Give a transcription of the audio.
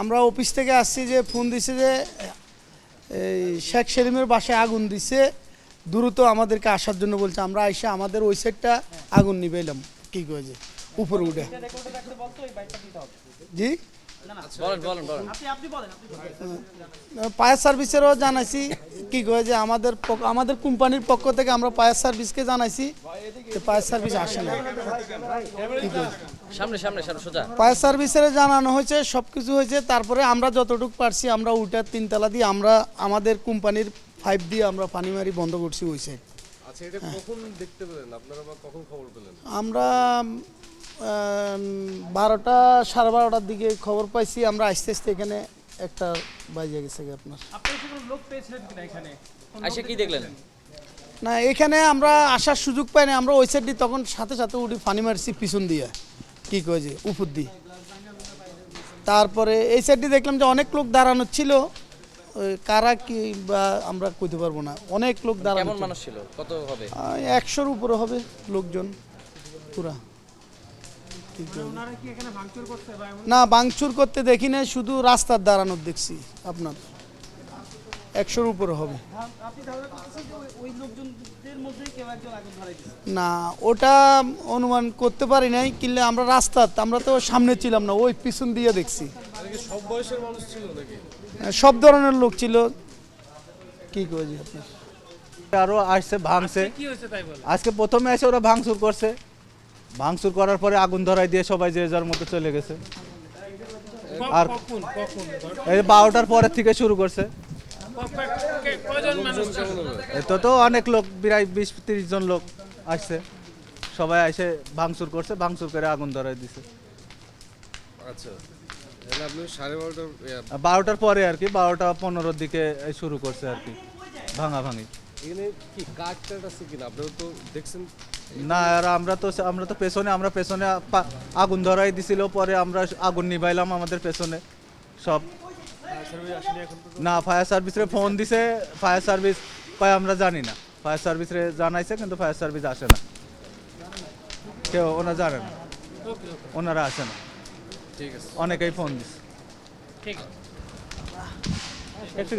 আমরা অফিস থেকে আসছি যে ফোন দিছে যে এই শেখ সেলিমের বাসায় আগুন দিছে দ্রুত আমাদেরকে আসার জন্য বলছে। আমরা এসে আমাদের ওই সাইডটা আগুন নিবেলাম কি কয়েছে উপরে উঠে। জি? বলেন বলেন বলেন। ফায়ার সার্ভিসেরও জানাইছি কি কয়ে যে আমাদের আমাদের কোম্পানির পক্ষ থেকে আমরা ফায়ার সার্ভিসকে জানাইছি যে ফায়ার সার্ভিস আসে না। ফায়ার সার্ভিসের জানানো হয়েছে সব কিছু হয়েছে তারপরে আমরা যতটুকু পারছি আমরা উঠে তিনতলা দিয়ে আমরা আমাদের কোম্পানির ফাইভ দিয়ে আমরা পানি মারি বন্ধ করছি ওই সাইড আচ্ছা এটা কখন দেখতে পেলেন? আপনারা বা কখন খবর পেলেন? আমরা বারোটা সাড়ে বারোটার দিকে খবর পাইছি। আমরা আস্তে আস্তে এখানে একটা বাজে গেছে কি আপনার। আইসা কি দেখলেন? না এখানে আমরা আসার সুযোগ পাইনি আমরা ওই সাইড দিয়ে তখন সাথে সাথে উঠি ফানি মারছি পিছন দিয়ে। কি কয়েছে উপর দিয়ে। তারপরে এই সাইড দেখলাম যে অনেক লোক দাঁড়ানো ছিল। কারা কি বা আমরা কইতে পারব না। অনেক লোক দাঁড়ানো কেমন মানুষ ছিল? কত হবে? একশোর উপরে হবে লোকজন পুরা? না বাংচুর করতে দেখি না শুধু রাস্তার দাঁড়ানোর দেখছি আপনার। একশোর উপরে হবে। না ওটা অনুমান করতে পারি নাই কিন্তু আমরা রাস্তার আমরা তো সামনে ছিলাম না ওই পিছন দিয়ে দেখছি। সব বয়সের মানুষ ছিল নাকি? সব ধরনের লোক ছিল। কি করেছি আপনার আরও আসছে ভাঙছে। আজকে প্রথমে এসে ওরা ভাঙচুর করছে। ভাঙচুর করার পরে আগুন ধরাই দিয়ে সবাই যে যার মতো চলে গেছে। আর এই বারোটার পরের থেকে শুরু করছে। এতো তো অনেক লোক প্রায় বিশ তিরিশ জন লোক আসছে। সবাই এসে ভাঙচুর করছে ভাঙচুর করে আগুন ধরাই দিছে। আচ্ছা। বারোটার পরে আর কি বারোটা পনেরোর দিকে শুরু করছে আর কি ভাঙা ভাঙি। এখানে কি কাঠ টাট আছে কিনা? আপনারা তো দেখছেন। না আর আমরা তো আমরা তো পেছনে আমরা পেছনে আগুন ধরাই দিছিল পরে আমরা আগুন নিভাইলাম আমাদের পেছনে সব। না ফায়ার সার্ভিসে ফোন দিছে ফায়ার সার্ভিস পায় আমরা জানি না। ফায়ার সার্ভিসে জানাইছে কিন্তু ফায়ার সার্ভিস আসে না। কেউ ওনারা জানে না। ওনারা আসে না। ঠিক আছে। অনেকেই ফোন দিছে। একটু